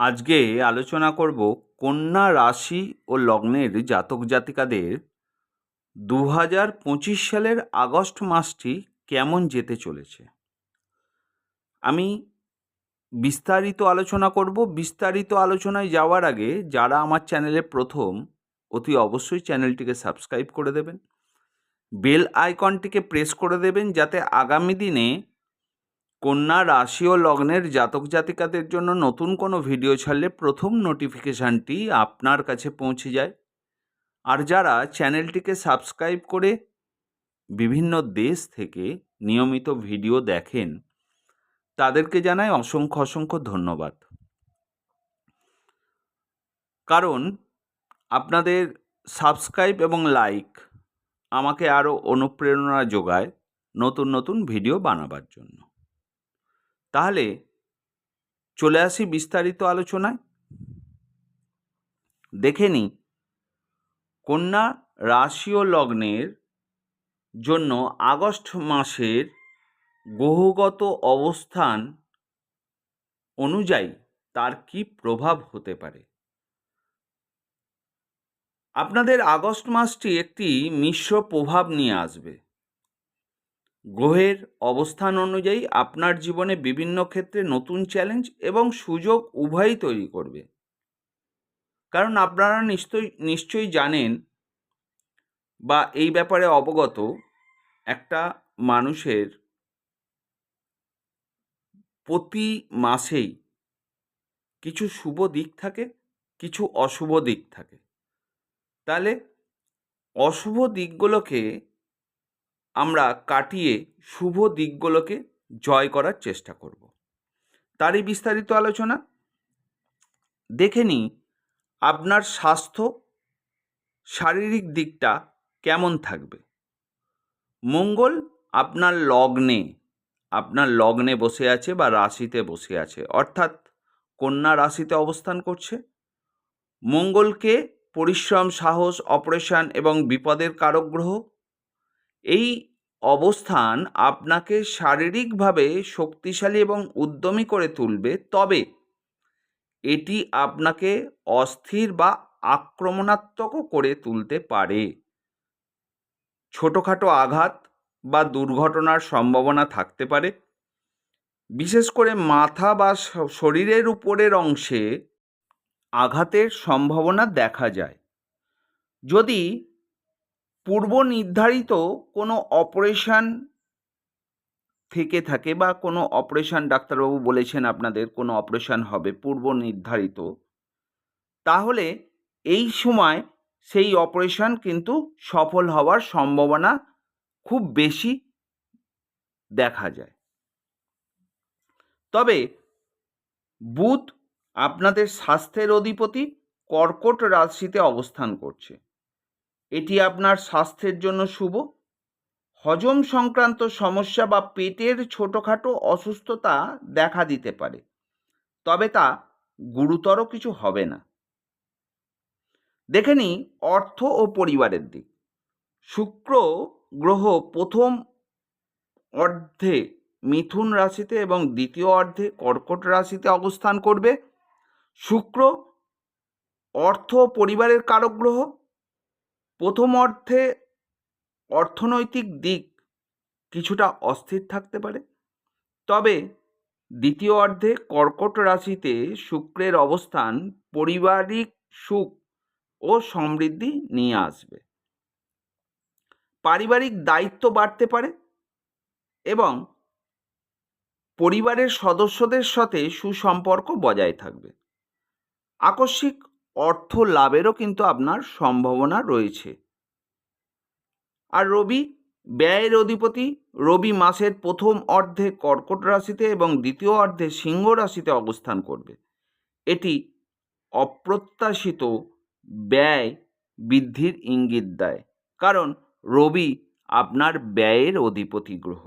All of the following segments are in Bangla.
আজকে আলোচনা করব কন্যা রাশি ও লগ্নের জাতক জাতিকাদের দু হাজার পঁচিশ সালের আগস্ট মাসটি কেমন যেতে চলেছে। আমি বিস্তারিত আলোচনা করব। বিস্তারিত আলোচনায় যাওয়ার আগে যারা আমার চ্যানেলে প্রথম, অতি অবশ্যই চ্যানেলটিকে সাবস্ক্রাইব করে দেবেন। বেল আইকনটিকে প্রেস করে দেবেন যাতে আগামী দিনে কন্যা রাশি ও লগ্নের জাতক জাতিকাদের জন্য নতুন কোনো ভিডিও ছাড়লে প্রথম নোটিফিকেশানটি আপনার কাছে পৌঁছে যায়। আর যারা চ্যানেলটিকে সাবস্ক্রাইব করে বিভিন্ন দেশ থেকে নিয়মিত ভিডিও দেখেন, তাদেরকে জানাই অসংখ্য অসংখ্য ধন্যবাদ। কারণ আপনাদের সাবস্ক্রাইব এবং লাইক আমাকে আরও অনুপ্রেরণা যোগায় নতুন নতুন ভিডিও বানাবার জন্য। তাহলে চলে আসি বিস্তারিত আলোচনায়। দেখে নিই। কন্যা রাশি ও লগ্নের জন্য আগস্ট মাসের গ্রহগত অবস্থান অনুযায়ী তার কি প্রভাব হতে পারে? আপনাদের আগস্ট মাসটি একটি মিশ্র প্রভাব নিয়ে আসবে। গ্রহের অবস্থান অনুযায়ী আপনার জীবনে বিভিন্ন ক্ষেত্রে নতুন চ্যালেঞ্জ এবং সুযোগ উভয়ই তৈরি করবে। কারণ আপনারা নিশ্চয়ই নিশ্চয়ই জানেন বা এই ব্যাপারে অবগত একটা মানুষের প্রতি মাসেই কিছু শুভ দিক থাকে, কিছু অশুভ দিক থাকে। তাহলে অশুভ দিকগুলোকে আমরা কাটিয়ে শুভ দিকগুলোকে জয় করার চেষ্টা করব। তারই বিস্তারিত আলোচনা দেখে নিই আপনার স্বাস্থ্য, শারীরিক দিকটা কেমন থাকবে। মঙ্গল আপনার লগ্নে আপনার লগ্নে বসে আছে বা রাশিতে বসে আছে, অর্থাৎ কন্যা রাশিতে অবস্থান করছে। মঙ্গলকে পরিশ্রম, সাহস, অপারেশন এবং বিপদের কারক গ্রহ এই অবস্থান আপনাকে শারীরিকভাবে শক্তিশালী এবং উদ্যমী করে তুলবে। তবে এটি আপনাকে অস্থির বা আক্রমণাত্মকও করে তুলতে পারে। ছোটোখাটো আঘাত বা দুর্ঘটনার সম্ভাবনা থাকতে পারে। বিশেষ করে মাথা বা শরীরের উপরের অংশে আঘাতের সম্ভাবনা দেখা যায়। যদি পূর্ব নির্ধারিত কোনো অপারেশান থেকে থাকে বা কোনো অপারেশান ডাক্তারবাবু বলেছেন আপনাদের কোনো অপারেশান হবে পূর্ব নির্ধারিত, তাহলে এই সময় সেই অপারেশান কিন্তু সফল হওয়ার সম্ভাবনা খুব বেশি দেখা যায়। তবে বুধ আপনাদের স্বাস্থ্যের অধিপতি কর্কট রাশিতে অবস্থান করছে। এটি আপনার স্বাস্থ্যের জন্য শুভ। হজম সংক্রান্ত সমস্যা বা পেটের ছোটোখাটো অসুস্থতা দেখা দিতে পারে, তবে তা গুরুতর কিছু হবে না। দেখে নিই অর্থ ও পরিবারের দিক। শুক্র গ্রহ প্রথম অর্ধে মিথুন রাশিতে এবং দ্বিতীয় অর্ধে কর্কট রাশিতে অবস্থান করবে। শুক্র অর্থ পরিবারের কারক গ্রহ। প্রথম অর্থে অর্থনৈতিক দিক কিছুটা অস্থির থাকতে পারে। তবে দ্বিতীয় অর্ধে কর্কট রাশিতে শুক্রের অবস্থান পারিবারিক সুখ ও সমৃদ্ধি নিয়ে আসবে। পারিবারিক দায়িত্ব বাড়তে পারে এবং পরিবারের সদস্যদের সাথে সুসম্পর্ক বজায় থাকবে। আকস্মিক অর্থ লাভেরও কিন্তু আপনার সম্ভাবনা রয়েছে। আর রবি, ব্যয়ের অধিপতি, রবি মাসের প্রথম অর্ধে কর্কট রাশিতে এবং দ্বিতীয় অর্ধে সিংহ রাশিতে অবস্থান করবে। এটি অপ্রত্যাশিত ব্যয় বৃদ্ধির ইঙ্গিত দেয়, কারণ রবি আপনার ব্যয়ের অধিপতি গ্রহ।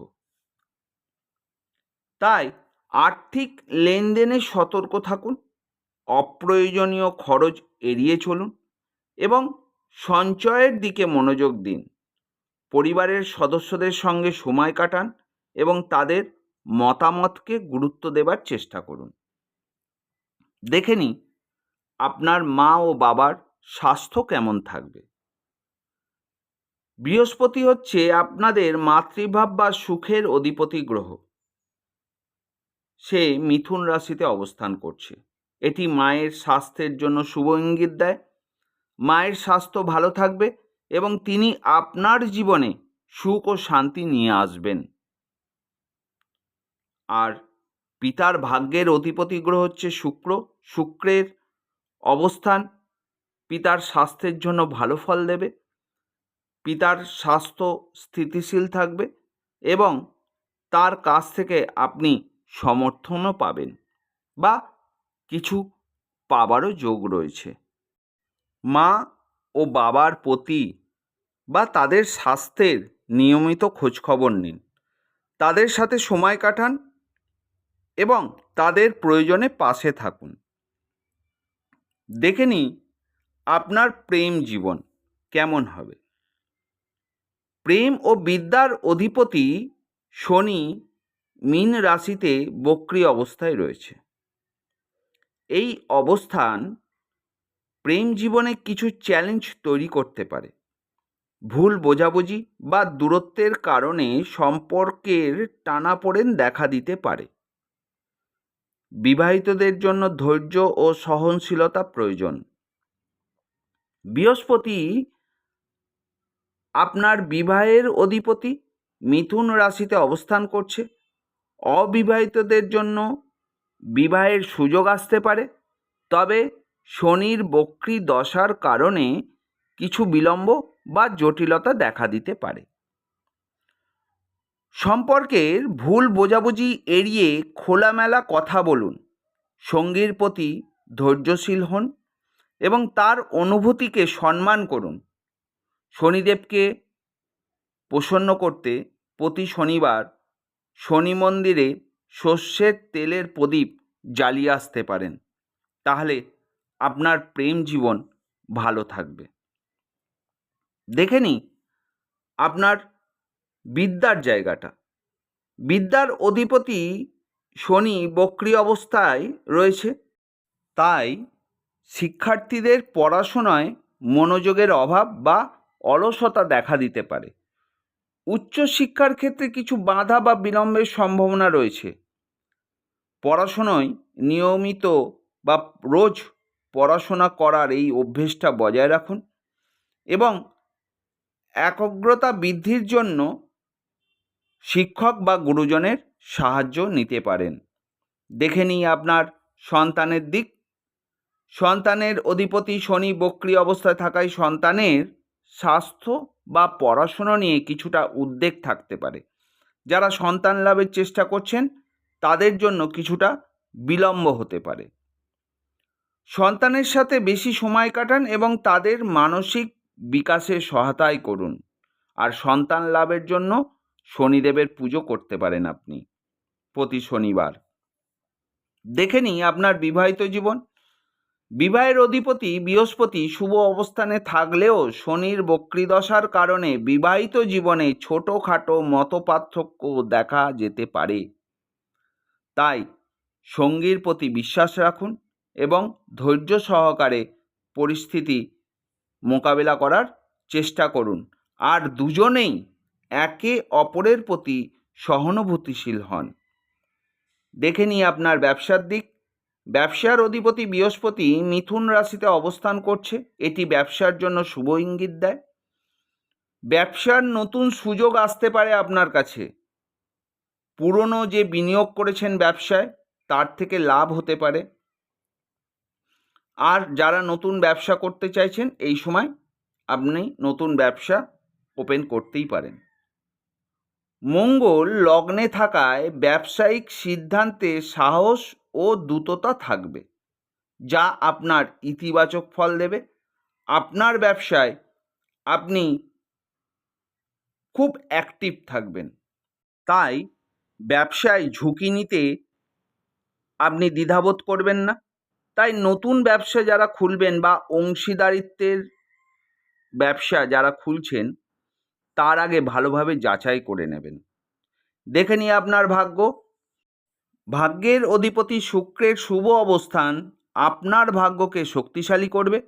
তাই আর্থিক লেনদেনে সতর্ক থাকুন। অপ্রয়োজনীয় খরচ এড়িয়ে চলুন এবং সঞ্চয়ের দিকে মনোযোগ দিন। পরিবারের সদস্যদের সঙ্গে সময় কাটান এবং তাদের মতামতকে গুরুত্ব দেবার চেষ্টা করুন। দেখে নিই আপনার মা ও বাবার স্বাস্থ্য কেমন থাকবে। বৃহস্পতি হচ্ছে আপনাদের মাতৃভাব বা সুখের অধিপতি গ্রহ। সে মিথুন রাশিতে অবস্থান করছে। এটি মায়ের স্বাস্থ্যের জন্য শুভ ইঙ্গিত দেয়। মায়ের স্বাস্থ্য ভালো থাকবে এবং তিনি আপনার জীবনে সুখ ও শান্তি নিয়ে আসবেন। আর পিতার ভাগ্যের অধিপতি গ্রহ হচ্ছে শুক্র। শুক্রের অবস্থান পিতার স্বাস্থ্যের জন্য ভালো ফল দেবে। পিতার স্বাস্থ্য স্থিতিশীল থাকবে এবং তার কাছ থেকে আপনি সমর্থনও পাবেন বা কিছু পাবারও যোগ রয়েছে। মা ও বাবার প্রতি বা তাদের স্বাস্থ্যের নিয়মিত খোঁজখবর নিন। তাদের সাথে সময় কাটান এবং তাদের প্রয়োজনে পাশে থাকুন। দেখে নিই আপনার প্রেম জীবন কেমন হবে। প্রেম ও বিদ্যার অধিপতি শনি মীন রাশিতে বক্রি অবস্থায় রয়েছে। এই অবস্থান প্রেম জীবনে কিছু চ্যালেঞ্জ তৈরি করতে পারে। ভুল বোঝাবুঝি বা দূরত্বের কারণে সম্পর্কের টানাপোড়েন দেখা দিতে পারে। বিবাহিতদের জন্য ধৈর্য ও সহনশীলতা প্রয়োজন। বৃহস্পতি আপনার বিবাহের অধিপতি। মিথুন রাশিতে অবস্থান করছে। অবিবাহিতদের জন্য বিবাহের সুযোগ আসতে পারে। তবে শনির বক্রি দশার কারণে কিছু বিলম্ব বা জটিলতা দেখা দিতে পারে। সম্পর্কের ভুল বোঝাবুঝি এড়িয়ে খোলামেলা কথা বলুন। সঙ্গীর প্রতি ধৈর্যশীল হন এবং তার অনুভূতিকে সম্মান করুন। শনিদেবকে প্রসন্ন করতে প্রতি শনিবার শনি মন্দিরে সর্ষের তেলের প্রদীপ জ্বালিয়ে আসতে পারেন। তাহলে আপনার প্রেম জীবন ভালো থাকবে। দেখে নিই আপনার বিদ্যার জায়গাটা। বিদ্যার অধিপতি শনি বক্রি অবস্থায় রয়েছে। তাই শিক্ষার্থীদের পড়াশোনায় মনোযোগের অভাব বা অলসতা দেখা দিতে পারে। উচ্চশিক্ষার ক্ষেত্রে কিছু বাধা বা বিলম্বের সম্ভাবনা রয়েছে। পড়াশোনায় নিয়মিত বা রোজ পড়াশোনা করার এই অভ্যেসটা বজায় রাখুন এবং একগ্রতা বৃদ্ধির জন্য শিক্ষক বা গুরুজনের সাহায্য নিতে পারেন। দেখে নিই আপনার সন্তানের দিক। সন্তানের অধিপতি শনি বক্রি অবস্থায় থাকায় সন্তানের স্বাস্থ্য বা পড়াশোনা নিয়ে কিছুটা উদ্বেগ থাকতে পারে। যারা সন্তান লাভের চেষ্টা করছেন তাদের জন্য কিছুটা বিলম্ব হতে পারে। সন্তানের সাথে বেশি সময় কাটান এবং তাদের মানসিক বিকাশে সহায়তাই করুন। আর সন্তান লাভের জন্য শনিদেবের পুজো করতে পারেন আপনি প্রতি শনিবার। দেখে নিই আপনার বিবাহিত জীবন। বিবাহের অধিপতি বৃহস্পতি শুভ অবস্থানে থাকলেও শনির বক্রিদশার কারণে বিবাহিত জীবনে ছোটোখাটো মতপার্থক্য দেখা যেতে পারে। তাই সঙ্গীর প্রতি বিশ্বাস রাখুন এবং ধৈর্য সহকারে পরিস্থিতি মোকাবিলা করার চেষ্টা করুন। আর দুজনেই একে অপরের প্রতি সহানুভূতিশীল হন। দেখে নিই আপনার ব্যবসার দিক। ব্যবসার অধিপতি বৃহস্পতি মিথুন রাশিতে অবস্থান করছে। এটি ব্যবসার জন্য শুভ ইঙ্গিত দেয়। ব্যবসার নতুন সুযোগ আসতে পারে আপনার কাছে। পুরনো যে বিনিয়োগ করেছেন ব্যবসায়, তার থেকে লাভ হতে পারে। আর যারা নতুন ব্যবসা করতে চাইছেন, এই সময় আপনি নতুন ব্যবসা ওপেন করতেই পারেন। মঙ্গল লগ্নে থাকায় ব্যবসায়িক সিদ্ধান্তে সাহস ও দ্রুততা থাকবে, যা আপনার ইতিবাচক ফল দেবে। আপনার ব্যবসায় আপনি খুব অ্যাক্টিভ থাকবেন। তাই ব্যবসায় ঝুঁকি নিতে আপনি দ্বিধাবোধ করবেন না। তাই নতুন ব্যবসা যারা খুলবেন বা অংশীদারিত্বের ব্যবসা যারা খুলছেন, তার আগে ভালোভাবে যাচাই করে নেবেন। দেখে নিয়ে আপনার ভাগ্য। ভাগ্যের অধিপতি শুক্রের শুভ অবস্থান আপনার ভাগ্যকে শক্তিশালী করবে,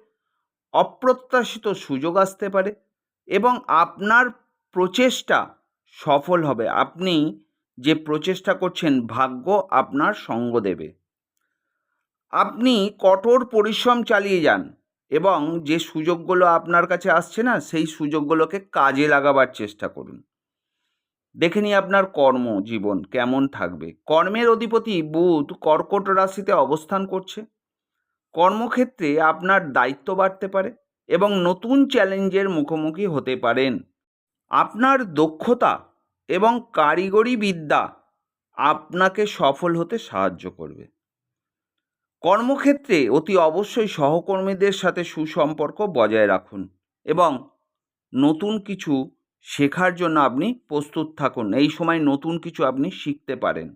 অপ্রত্যাশিত সুযোগ আসতে পারে এবং আপনার প্রচেষ্টা সফল হবে। আপনি যে প্রচেষ্টা করছেন, ভাগ্য আপনার সঙ্গ দেবে। আপনি কঠোর পরিশ্রম চালিয়ে যান এবং যে সুযোগগুলো আপনার কাছে আসছে না, সেই সুযোগগুলোকে কাজে লাগাবার চেষ্টা করুন। দেখে নিই আপনার কর্মজীবন কেমন থাকবে। কর্মের অধিপতি বুধ কর্কট রাশিতে অবস্থান করছে। কর্মক্ষেত্রে আপনার দায়িত্ব বাড়তে পারে এবং নতুন চ্যালেঞ্জের মুখোমুখি হতে পারেন। আপনার দক্ষতা এবং কারিগরি বিদ্যা আপনাকে সফল হতে সাহায্য করবে। কর্মক্ষেত্রে অতি অবশ্যই সহকর্মীদের সাথে সুসম্পর্ক বজায় রাখুন এবং নতুন কিছু শেখার জন্য আপনি প্রস্তুত থাকুন। এই সময় নতুন কিছু আপনি শিখতে পারেন।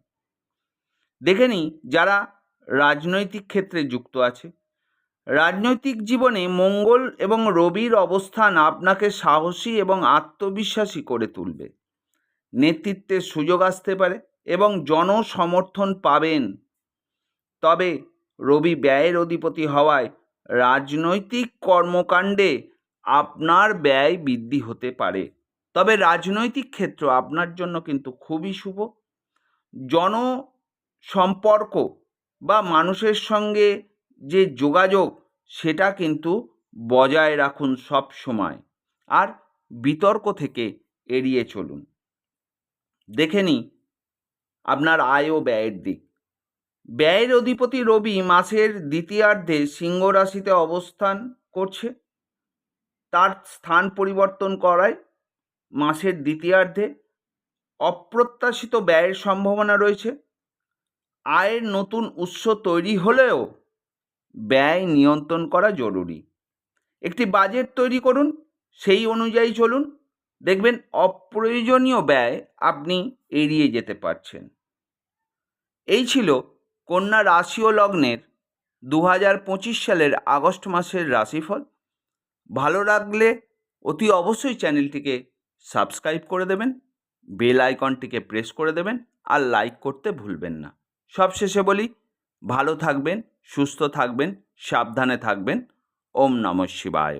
দেখে নিই যারা রাজনৈতিক ক্ষেত্রে যুক্ত আছে। রাজনৈতিক জীবনে মঙ্গল এবং রবির অবস্থান আপনাকে সাহসী এবং আত্মবিশ্বাসী করে তুলবে। নেতৃত্বের সুযোগ আসতে পারে এবং জনসমর্থন পাবেন। তবে রবি ব্যয়ের অধিপতি হওয়ায় রাজনৈতিক কর্মকাণ্ডে আপনার ব্যয় বৃদ্ধি হতে পারে। তবে রাজনৈতিক ক্ষেত্র আপনার জন্য কিন্তু খুবই শুভ। জন সম্পর্ক বা মানুষের সঙ্গে যে যোগাযোগ, সেটা কিন্তু বজায় রাখুন সব সময় আর বিতর্ক থেকে এড়িয়ে চলুন। দেখে নিই। আপনার আয় ও ব্যয়ের দিক। ব্যয়ের অধিপতি রবি মাসের দ্বিতীয়ার্ধে সিংহ রাশিতে অবস্থান করছে। তার স্থান পরিবর্তন করায় মাসের দ্বিতীয়ার্ধে অপ্রত্যাশিত ব্যয়ের সম্ভাবনা রয়েছে। আয়ের নতুন উৎস তৈরি হলেও ব্যয় নিয়ন্ত্রণ করা জরুরি। একটি বাজেট তৈরি করুন, সেই অনুযায়ী চলুন। দেখবেন অপ্রয়োজনীয় ব্যয় আপনি এড়িয়ে যেতে পারছেন। এই ছিল কন্যা রাশি ও লগ্নের দু হাজার পঁচিশ সালের আগস্ট মাসের রাশিফল। ভালো লাগলে অতি অবশ্যই চ্যানেলটিকে সাবস্ক্রাইব করে দেবেন, বেল আইকনটিকে প্রেস করে দেবেন, আর লাইক করতে ভুলবেন না। সবশেষে বলি, ভালো থাকবেন, সুস্থ থাকবেন, সাবধানে থাকবেন। ওম নমঃ শিবায়।